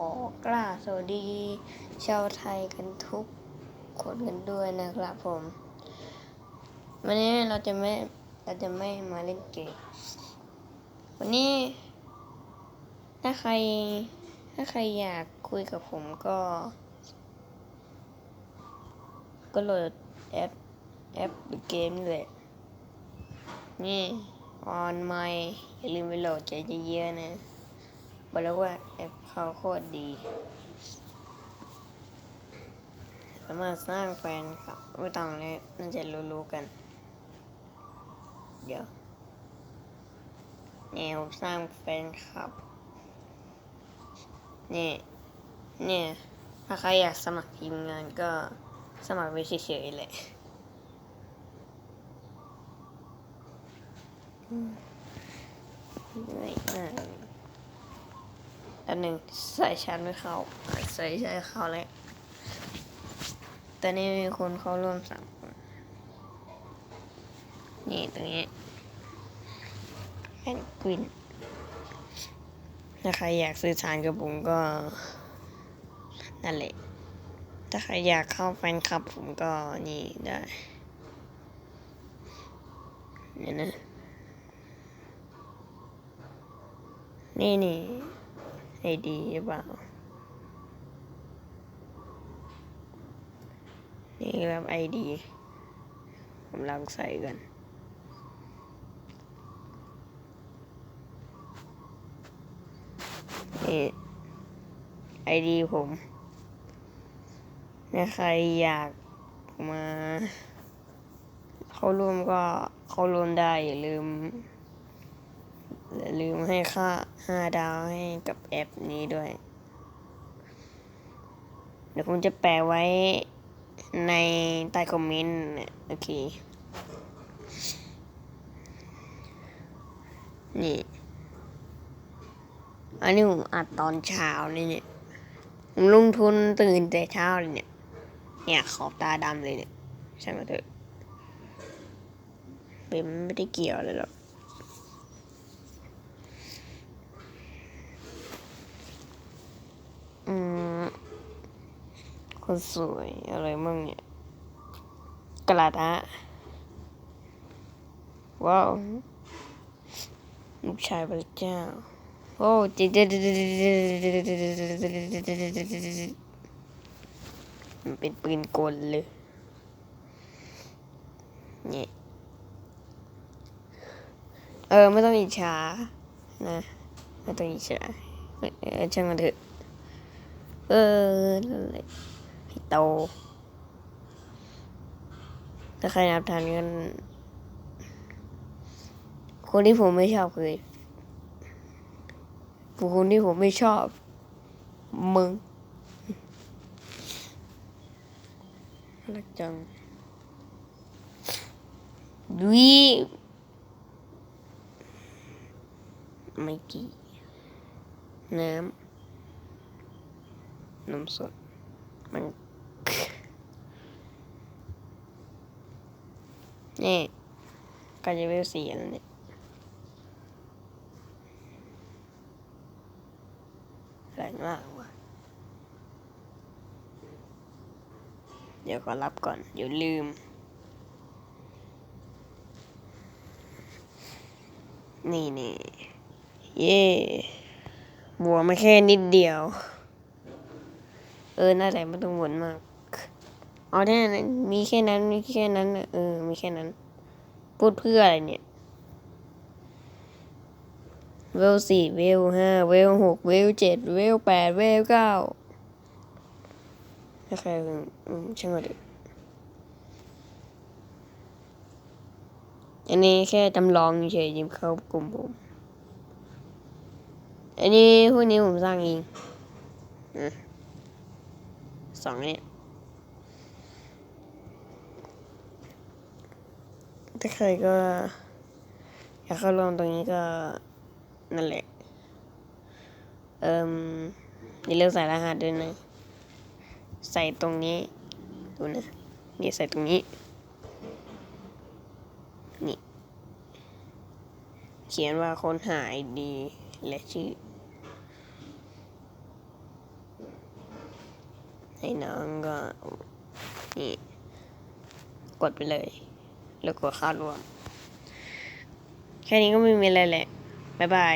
อกราบสวัสดี ชาวไทยกันทุกคนกันด้วยนะครับผมวันนี้เราจะไม่เราจะไม่มาเล่นเกมวันนี้ ถ้าใคร ถ้าใครอยากคุยกับผมก็ ก็โหลดแอปแอปเกมนี่แหละนี่ออนไมอย่าลืมไปโหลดใจเยอะๆนะ บอกแล้วว่าแอปเขาโคตรดี สามารถสร้างแฟนครับไม่ต้องเลยน่าจะรู้ๆกัน เดี๋ยวเนี่ยผมสร้างแฟนคลับนี่เนี่ยถ้าใครอยากสมัครทีมงานก็สมัครไปเฉยๆแหละอืมเหนื่อยมาก อันหนึ่งใส่ชั้นไม่เข้า ใส่ใช้เข้าแล้วตอนนี้มีคนเข้าร่วมสามคน นี่ตรงนี้แอนกวินถ้าใครอยากสื่อสารกับผมก็ นั่นแหละ ถ้าใครอยากเข้าแฟนคลับผมก็นี่ได้นี่นะนี่นี่ ไอดีหรือเปล่า นี่ครับไอดีผมลองใส่กันนี่ไอดีผมถ้าใครอยากมา เข้าร่วมก็เข้าร่วมได้อย่าลืม อย่าลืมให้ค่าห้าดาวให้กับแอปนี้ด้วย เดี๋ยวผมจะแปะไว้ในใต้คอมเมนต์นะโอเค นี่ อันนี้ผมอัดตอนเช้านี่เนี่ย ผมลงทุนตื่นแต่เช้าเลยเนี่ย เนี่ยขอบตาดำเลยเนี่ย ใช่ไหมเถอะเป็นไม่ได้เกี่ยวเลยหรอก คนสวยอะไรมั่งเนี่ย กระดาษว้าวลูกชายพระเจ้าโอ้จิมันเป็นปืนกลเลยเนี่ยเออไม่ต้องอิจฉานะไม่ต้องอิจฉาเออช่างมันเถอะเออนั่นแหละ ให้โต ถ้าใครนับทันกันคนที่ผมไม่ชอบคือผู้คนที่ผมไม่ชอบ มึงรักจังดุยไม่กี่น้ำนมสดมัน นี่ก็จะเวลสี่แล้วเนี่ยแรงมากว่ะเดี๋ยวขอรับก่อนเดี๋ยวลืม นี่นี่เย่บัวมาแค่นิดเดียว เออ น่าแต่ไม่ต้องวนมาก เอาแค่นั้นมีแค่นั้น มีแค่นั้นเออ มีแค่นั้น พูดเพื่ออะไรเนี่ย เวลสี่เวลห้าเวลหกเวลเจ็ดเวลแปดเวลเก้าถ้าใครอืมช่างมันเถอะอันนี้แค่จำลองเฉยๆยิมเข้ากลุ่มผม อันนี้พวกนี้ผมสร้างเองสองเนี่ย ถ้าใครก็ อยากเข้าร่วมตรงนี้ก็นั่นแหละ เอ่มอย่าลืมใส่รหัสด้วยนะ ใส่ตรงนี้ ดูนะนี่ใส่ตรงนี้ นี่ เขียนว่าคนหายดีและชื่อให้น้องก็นี่กดไปเลย แล้วกดเข้ารวมแค่นี้ก็ไม่มีอะไรแหละ บ๊ายบาย